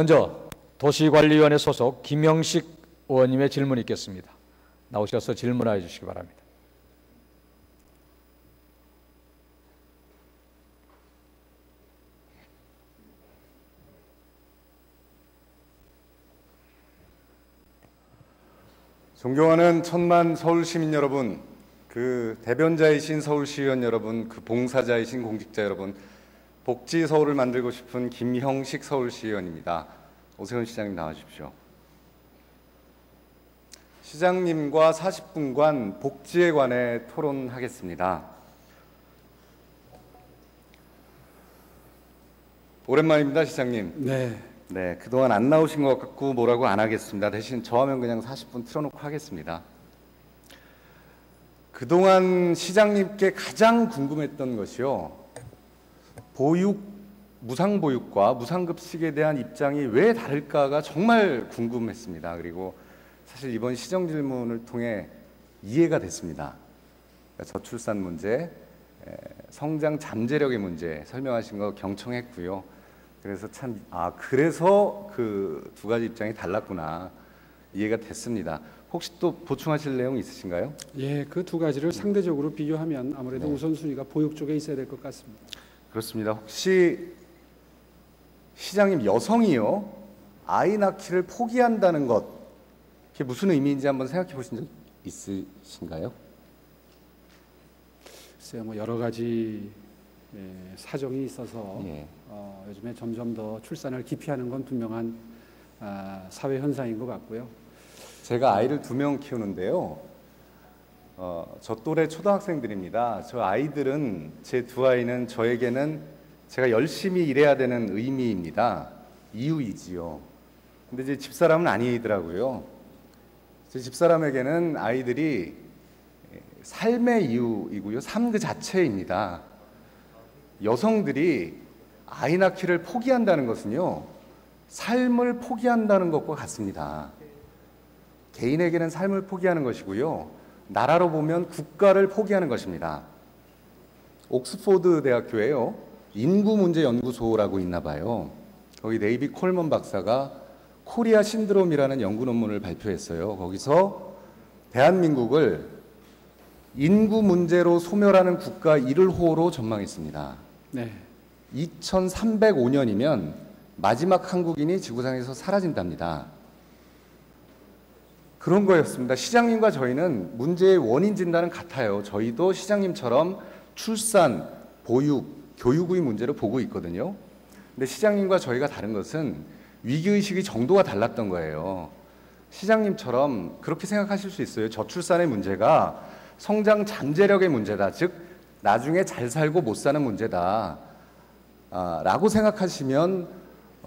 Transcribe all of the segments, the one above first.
먼저 도시관리위원회 소속 김영식 의원님의 질문이 있겠습니다. 나오셔서 질문해 주시기 바랍니다. 존경하는 천만 서울 시민 여러분, 그 대변자이신 서울시의원 여러분, 그 봉사자이신 공직자 여러분, 복지 서울을 만들고 싶은 김형식 서울시의원입니다. 오세훈 시장님 나와주십시오. 시장님과 40분간 복지에 관해 토론하겠습니다. 오랜만입니다, 시장님. 네. 네, 그동안 안 나오신 것 같고 뭐라고 안 하겠습니다. 대신 저 화면 그냥 40분 틀어놓고 하겠습니다. 그동안 시장님께 가장 궁금했던 것이요. 보육, 무상보육과 무상급식에 대한 입장이 왜 다를까가 정말 궁금했습니다. 그리고 사실 이번 시정 질문을 통해 이해가 됐습니다. 그러니까 저출산 문제, 성장 잠재력의 문제 설명하신 거 경청했고요. 그래서 참, 아, 그래서 그 두 가지 입장이 달랐구나. 이해가 됐습니다. 혹시 또 보충하실 내용 있으신가요? 예, 그 두 가지를 상대적으로 비교하면 아무래도 네. 우선순위가 보육 쪽에 있어야 될 것 같습니다. 그렇습니다. 혹시 시장님 여성이요 아이 낳기를 포기한다는 것 그게 무슨 의미인지 한번 생각해 보신 적 있으신가요? 글쎄요, 뭐 여러 가지 예, 사정이 있어서 예. 어, 요즘에 점점 더 출산을 기피하는 건 분명한 아, 사회 현상인 것 같고요. 제가 아이를 두 명 키우는데요. 어, 저 또래 초등학생들입니다. 저 아이들은 제 두 아이는 저에게는 제가 열심히 일해야 되는 의미입니다. 이유이지요. 근데 제 집사람은 아니더라고요. 제 집사람에게는 아이들이 삶의 이유이고요. 삶 그 자체입니다. 여성들이 아이 낳기를 포기한다는 것은요. 삶을 포기한다는 것과 같습니다. 개인에게는 삶을 포기하는 것이고요. 나라로 보면 국가를 포기하는 것입니다. 옥스포드 대학교에요. 인구 문제 연구소라고 있나 봐요. 거기 네이비 콜먼 박사가 코리아 신드롬이라는 연구 논문을 발표했어요. 거기서 대한민국을 인구 문제로 소멸하는 국가 1호로 전망했습니다. 네, 2305년이면 마지막 한국인이 지구상에서 사라진답니다. 그런 거였습니다. 시장님과 저희는 문제의 원인 진단은 같아요. 저희도 시장님처럼 출산, 보육, 교육의 문제를 보고 있거든요. 근데 시장님과 저희가 다른 것은 위기의식의 정도가 달랐던 거예요. 시장님처럼 그렇게 생각하실 수 있어요. 저출산의 문제가 성장 잠재력의 문제다. 즉, 나중에 잘 살고 못 사는 문제다. 아, 라고 생각하시면 어,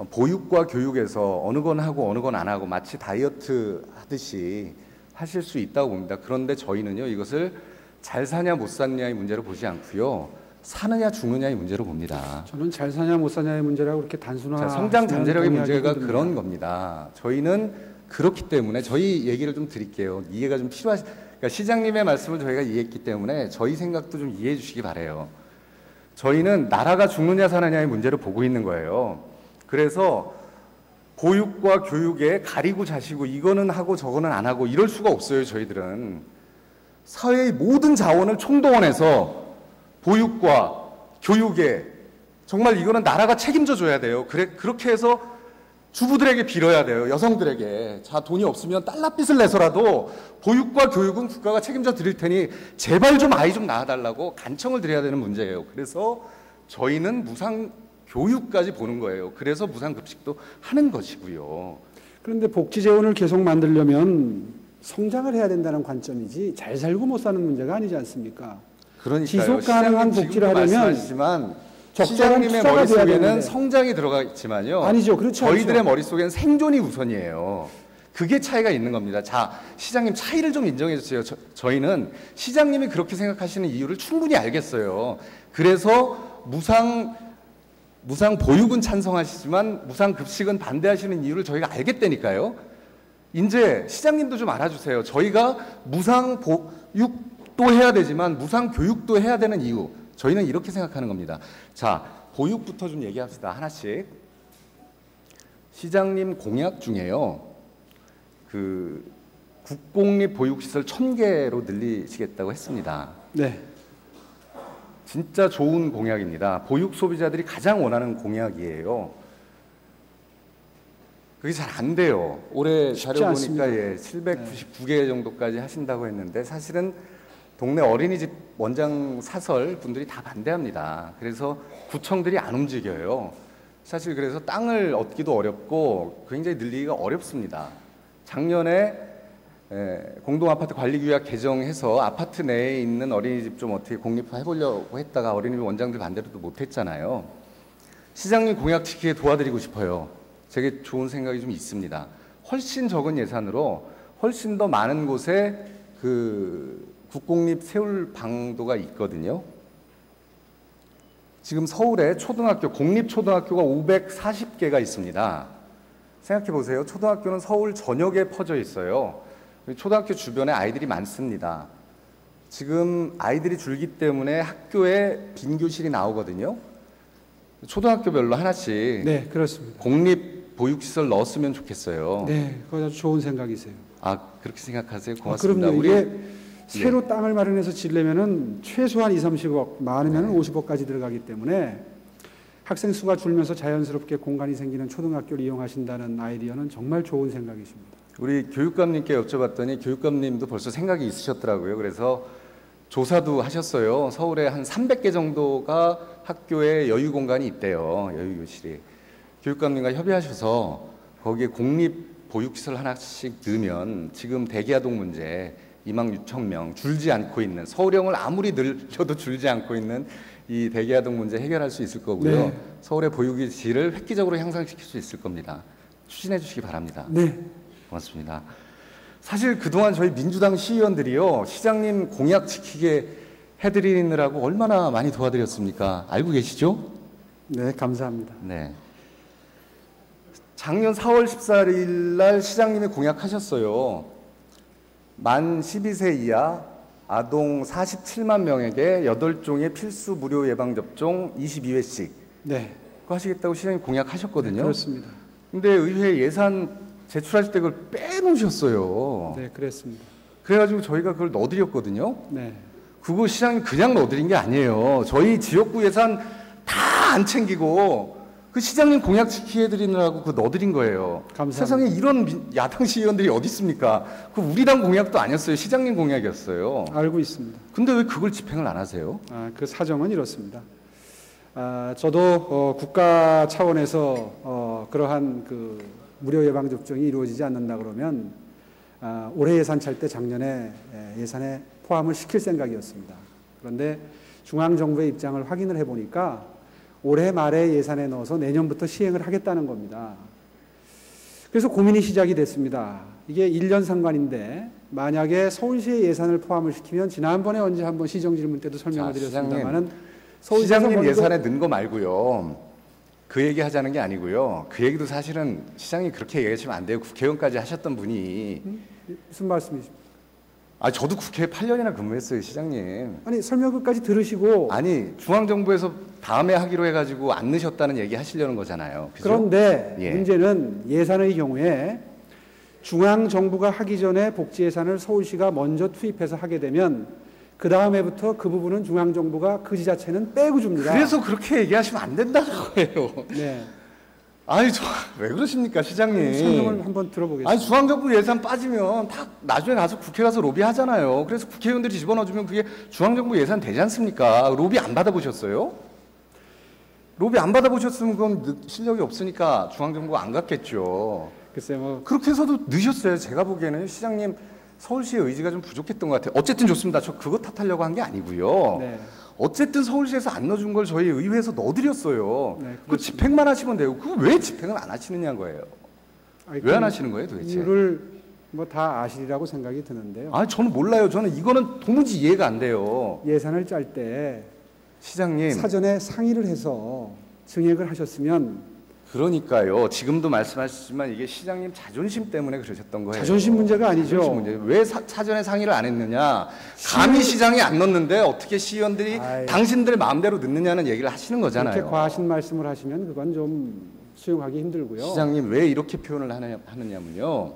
보육과 교육에서 어느 건 하고 어느 건 안 하고 마치 다이어트 하듯이 하실 수 있다고 봅니다. 그런데 저희는요, 이것을 잘 사냐 못 사냐의 문제로 보지 않고요. 사느냐 죽느냐의 문제로 봅니다. 저는 잘 사냐 못 사냐의 문제라고 그렇게 단순화. 자, 성장 잠재력의 문제가 그런 겁니다. 저희는 그렇기 때문에 저희 얘기를 좀 드릴게요. 이해가 좀 필요하시. 그러니까 시장님의 말씀을 저희가 이해했기 때문에 저희 생각도 좀 이해해 주시기 바래요. 저희는 나라가 죽느냐 사느냐의 문제를 보고 있는 거예요. 그래서 보육과 교육에 가리고 자시고 이거는 하고 저거는 안 하고 이럴 수가 없어요. 저희들은 사회의 모든 자원을 총동원해서 보육과 교육에 정말 이거는 나라가 책임져 줘야 돼요. 그래 그렇게 해서 주부들에게 빌어야 돼요. 여성들에게. 자, 돈이 없으면 달러빚을 내서라도 보육과 교육은 국가가 책임져 드릴 테니 제발 좀 아이 좀 낳아달라고 간청을 드려야 되는 문제예요. 그래서 저희는 무상 교육까지 보는 거예요. 그래서 무상 급식도 하는 것이고요. 그런데 복지 재원을 계속 만들려면 성장을 해야 된다는 관점이지 잘 살고 못 사는 문제가 아니지 않습니까? 그러니까요. 지속 가능한 복지를 하려면 시장님의 머릿속에는. 성장이 들어가 있지만요. 아니죠. 그렇지 않죠. 저희들의 머릿속에는 생존이 우선이에요. 그게 차이가 있는 겁니다. 자, 시장님 차이를 좀 인정해 주세요. 저, 저희는 시장님이 그렇게 생각하시는 이유를 충분히 알겠어요. 그래서 무상 무상 보육은 찬성하시지만 무상 급식은 반대하시는 이유를 저희가 알겠다니까요. 이제 시장님도 좀 알아주세요. 저희가 무상 보육도 해야 되지만 무상 교육도 해야 되는 이유. 저희는 이렇게 생각하는 겁니다. 자, 보육부터 좀 얘기합시다. 하나씩. 시장님 공약 중에요. 그 국공립 보육시설 천 개로 늘리시겠다고 했습니다. 네. 진짜 좋은 공약입니다. 보육 소비자들이 가장 원하는 공약이에요. 그게 잘 안 돼요. 올해 자료 않습니다. 보니까 예, 799개 정도까지 하신다고 했는데 사실은 동네 어린이집 원장 사설 분들이 다 반대합니다. 그래서 구청들이 안 움직여요. 사실 그래서 땅을 얻기도 어렵고 굉장히 늘리기가 어렵습니다. 작년에 에, 공동 아파트 관리 규약 개정해서 아파트 내에 있는 어린이집 좀 어떻게 공립화 해 보려고 했다가 어린이집 원장들 반대로도 못했잖아요. 시장님 공약 지키게 도와드리고 싶어요. 되게 좋은 생각이 좀 있습니다. 훨씬 적은 예산으로 훨씬 더 많은 곳에 그 국공립 세울 방도가 있거든요. 지금 서울에 초등학교 공립 초등학교가 540개가 있습니다. 생각해 보세요. 초등학교는 서울 전역에 퍼져 있어요. 초등학교 주변에 아이들이 많습니다. 지금 아이들이 줄기 때문에 학교에 빈 교실이 나오거든요. 초등학교별로 하나씩 네, 그렇습니다. 공립 보육시설 넣었으면 좋겠어요. 네, 그거 아주 좋은 생각이세요. 아 그렇게 생각하세요? 아, 고맙습니다. 그럼요. 우리 예. 이게 새로 땅을 마련해서 지려면은 최소한 2, 30억, 많으면 네. 50억까지 들어가기 때문에 학생 수가 줄면서 자연스럽게 공간이 생기는 초등학교를 이용하신다는 아이디어는 정말 좋은 생각이십니다. 우리 교육감님께 여쭤봤더니 교육감님도 벌써 생각이 있으셨더라고요. 그래서 조사도 하셨어요. 서울에 한 300개 정도가 학교에 여유 공간이 있대요. 여유 교실이. 교육감님과 협의하셔서 거기에 공립 보육시설 하나씩 넣으면 지금 대기아동 문제 2만 6천 명 줄지 않고 있는 서울형을 아무리 늘려도 줄지 않고 있는 이 대기아동 문제 해결할 수 있을 거고요. 네. 서울의 보육의 질을 획기적으로 향상시킬 수 있을 겁니다. 추진해 주시기 바랍니다. 네, 고맙습니다. 사실 그동안 저희 민주당 시의원들이요 시장님 공약 지키게 해드리느라고 얼마나 많이 도와드렸습니까? 알고 계시죠? 네, 감사합니다. 네. 작년 4월 14일 날 시장님이 공약하셨어요. 만 12세 이하 아동 47만 명에게 8종의 필수 무료 예방 접종 22회씩 네, 하시겠다고 시장님 공약하셨거든요. 그렇습니다. 근데 의회 예산 제출하실 때 그걸 빼놓으셨어요. 네, 그랬습니다. 그래가지고 저희가 그걸 넣어드렸거든요. 네, 그거 시장님 그냥 넣어드린 게 아니에요. 저희 지역구 예산 다 안 챙기고 그 시장님 공약 지키게 해드리느라고 그 넣어드린 거예요. 감사합니다. 세상에 이런 민- 야당 시의원들이 어디 있습니까? 그 우리 당 공약도 아니었어요. 시장님 공약이었어요. 알고 있습니다. 근데 왜 그걸 집행을 안 하세요? 아, 그 사정은 이렇습니다. 아, 저도 어, 국가 차원에서 어, 그러한 그 무료 예방 접종이 이루어지지 않는다 그러면 아, 올해 예산 찰 때 작년에 예, 예산에 포함을 시킬 생각이었습니다. 그런데 중앙 정부의 입장을 확인을 해 보니까 올해 말에 예산에 넣어서 내년부터 시행을 하겠다는 겁니다. 그래서 고민이 시작이 됐습니다. 이게 1년 상관인데 만약에 서울시의 예산을 포함을 시키면 지난번에 언제 한번 시정 질문 때도 설명을 자, 드렸습니다만은 시장님 예산에 넣은 거 말고요. 그 얘기 하자는 게 아니고요. 그 얘기도 사실은 시장이 그렇게 얘기하시면 안 돼요. 국회의원까지 하셨던 분이. 무슨 말씀이십니까? 아, 저도 국회에 8년이나 근무했어요, 시장님. 아니 설명 끝까지 들으시고 아니, 중앙정부에서 다음에 하기로 해가지고 안 넣으셨다는 얘기 하시려는 거잖아요. 그죠? 그런데 예. 문제는 예산의 경우에 중앙 정부가 하기 전에 복지 예산을 서울시가 먼저 투입해서 하게 되면 그 다음에부터 그 부분은 중앙 정부가 그 지자체는 빼고 줍니다. 그래서 그렇게 얘기하시면 안 된다는 거예요. 네. 아니, 저, 왜 그러십니까, 시장님? 설명을 한번 들어보겠습니다. 아니 중앙정부 예산 빠지면 다 나중에 가서 국회 가서 로비 하잖아요. 그래서 국회의원들이 집어넣어주면 그게 중앙정부 예산 되지 않습니까? 로비 안 받아보셨어요? 로비 안 받아보셨으면 그건 느- 실력이 없으니까 중앙정부가 안 갔겠죠. 글쎄 뭐 그렇게 해서도 늦으셨어요. 제가 보기에는 시장님 서울시의 의지가 좀 부족했던 것 같아요. 어쨌든 좋습니다. 저 그거 탓하려고 한 게 아니고요. 네. 어쨌든 서울시에서 안 넣어준 걸 저희 의회에서 넣어드렸어요. 네, 그 집행만 하시면 되고 그거 왜 집행을 안 하시느냐는 거예요. 아니, 왜안그 하시는 거예요 도대체? 이유를 뭐 다 아시리라고 생각이 드는데요. 아 저는 몰라요. 저는 이거는 도무지 이해가 안 돼요. 예산을 짤 때 시장님. 사전에 상의를 해서 증액을 하셨으면 그러니까요. 지금도 말씀하시지만 이게 시장님 자존심 때문에 그러셨던 거예요. 자존심 문제가 아니죠. 자존심 문제. 왜 사, 사전에 상의를 안 했느냐? 감히 시장이 안 넣는데 어떻게 시의원들이 아이. 당신들 마음대로 넣느냐는 얘기를 하시는 거잖아요. 과하신 말씀을 하시면 그건 좀 수용하기 힘들고요. 시장님 왜 이렇게 표현을 하느냐, 하느냐면요.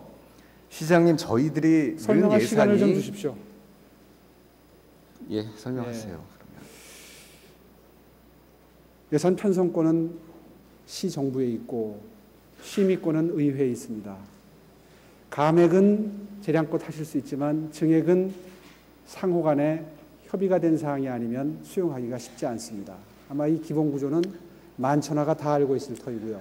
시장님 저희들이 는 설명할 시간을 좀 예산이 주십시오. 예 설명하세요. 네. 그러면. 예산 편성권은 시 정부에 있고 심의권은 의회에 있습니다. 감액은 재량껏 하실 수 있지만 증액은 상호 간에 협의가 된 사항이 아니면 수용하기가 쉽지 않습니다. 아마 이 기본 구조는 만천하가 다 알고 있을 터이고요.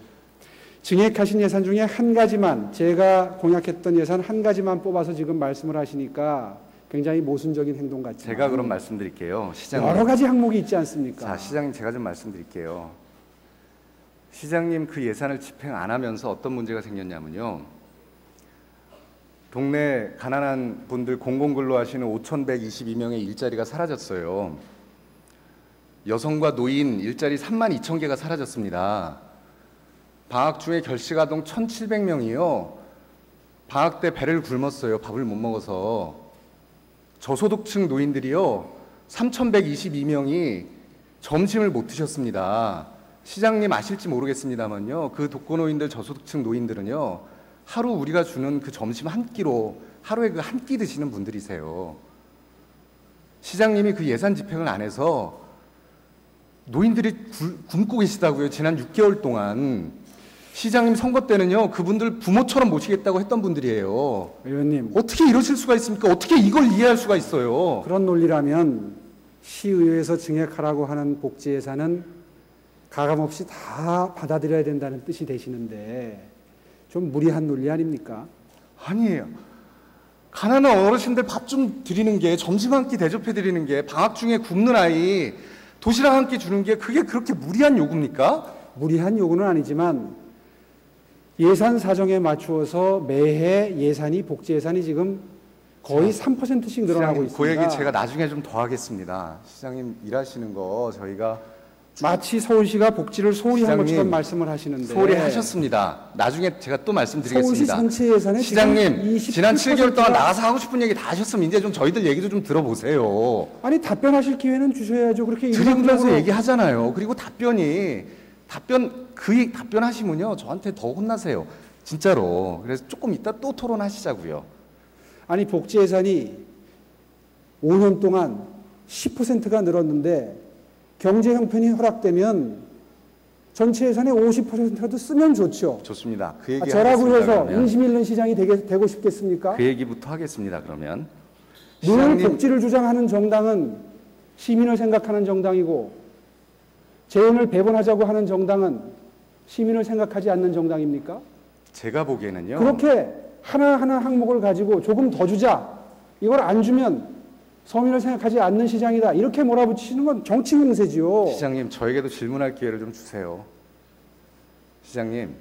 증액하신 예산 중에 한 가지만 제가 공약했던 예산 한 가지만 뽑아서 지금 말씀을 하시니까 굉장히 모순적인 행동 같지만 제가 그럼 말씀드릴게요. 시장님. 여러 가지 항목이 있지 않습니까? 자, 시장님 제가 좀 말씀드릴게요. 시장님 그 예산을 집행 안 하면서 어떤 문제가 생겼냐면요. 동네 가난한 분들 공공근로 하시는 5,122명의 일자리가 사라졌어요. 여성과 노인 일자리 3만 2천 개가 사라졌습니다. 방학 중에 결식아동 1,700명이요. 방학 때 배를 굶었어요. 밥을 못 먹어서. 저소득층 노인들이요. 3,122명이 점심을 못 드셨습니다. 시장님 아실지 모르겠습니다만요. 그 독거노인들 저소득층 노인들은요. 하루 우리가 주는 그 점심 한 끼로 하루에 그 한 끼 드시는 분들이세요. 시장님이 그 예산 집행을 안 해서 노인들이 굴- 굶고 계시다고요. 지난 6개월 동안 시장님 선거 때는요. 그분들 부모처럼 모시겠다고 했던 분들이에요. 의원님 어떻게 이러실 수가 있습니까? 어떻게 이걸 이해할 수가 있어요? 그런 논리라면 시의회에서 증액하라고 하는 복지 예산은 가감 없이 다 받아들여야 된다는 뜻이 되시는데 좀 무리한 논리 아닙니까? 아니에요. 가난한 어르신들 밥 좀 드리는 게 점심 한 끼 대접해 드리는 게 방학 중에 굶는 아이 도시락 한 끼 주는 게 그게 그렇게 무리한 요구입니까? 무리한 요구는 아니지만 예산 사정에 맞추어서 매해 예산이 복지 예산이 지금 거의 3%씩 늘어나고 시장님, 있습니다. 그 얘기 제가 나중에 좀 더 하겠습니다. 시장님 일하시는 거 저희가 마치 서울시가 복지를 소홀히 한 것처럼 말씀을 하시는데 소홀히 하셨습니다. 나중에 제가 또 서울시 말씀드리겠습니다. 전체 예산의 시장님 지난 7개월 27% 동안 가 나가서 하고 싶은 얘기 다 하셨으면 이제 좀 저희들 얘기도 좀 들어보세요. 아니 답변하실 기회는 주셔야죠. 그렇게 드리면서 얘기하잖아요. 그리고 답변이 답변 그 답변하시면요 저한테 더 혼나세요. 진짜로. 그래서 조금 이따 또 토론하시자고요. 아니 복지 예산이 5년 동안 10%가 늘었는데 경제 형편이 허락되면 전체 예산의 50%라도 쓰면 좋죠. 좋습니다. 그 얘기 아, 저라고 해서 그러면. 인심 잃는 시장이 되게, 되고 싶겠습니까? 그 얘기부터 하겠습니다. 그러면 늘 시장님 복지를 주장하는 정당은 시민을 생각하는 정당이고 재원을 배분하자고 하는 정당은 시민을 생각하지 않는 정당입니까? 제가 보기에는요. 그렇게 하나하나 항목을 가지고 조금 더 주자. 이걸 안 주면 서민을 생각하지 않는 시장이다. 이렇게 몰아붙이시는 건 정치 공세지요. 시장님 저에게도 질문할 기회를 좀 주세요. 시장님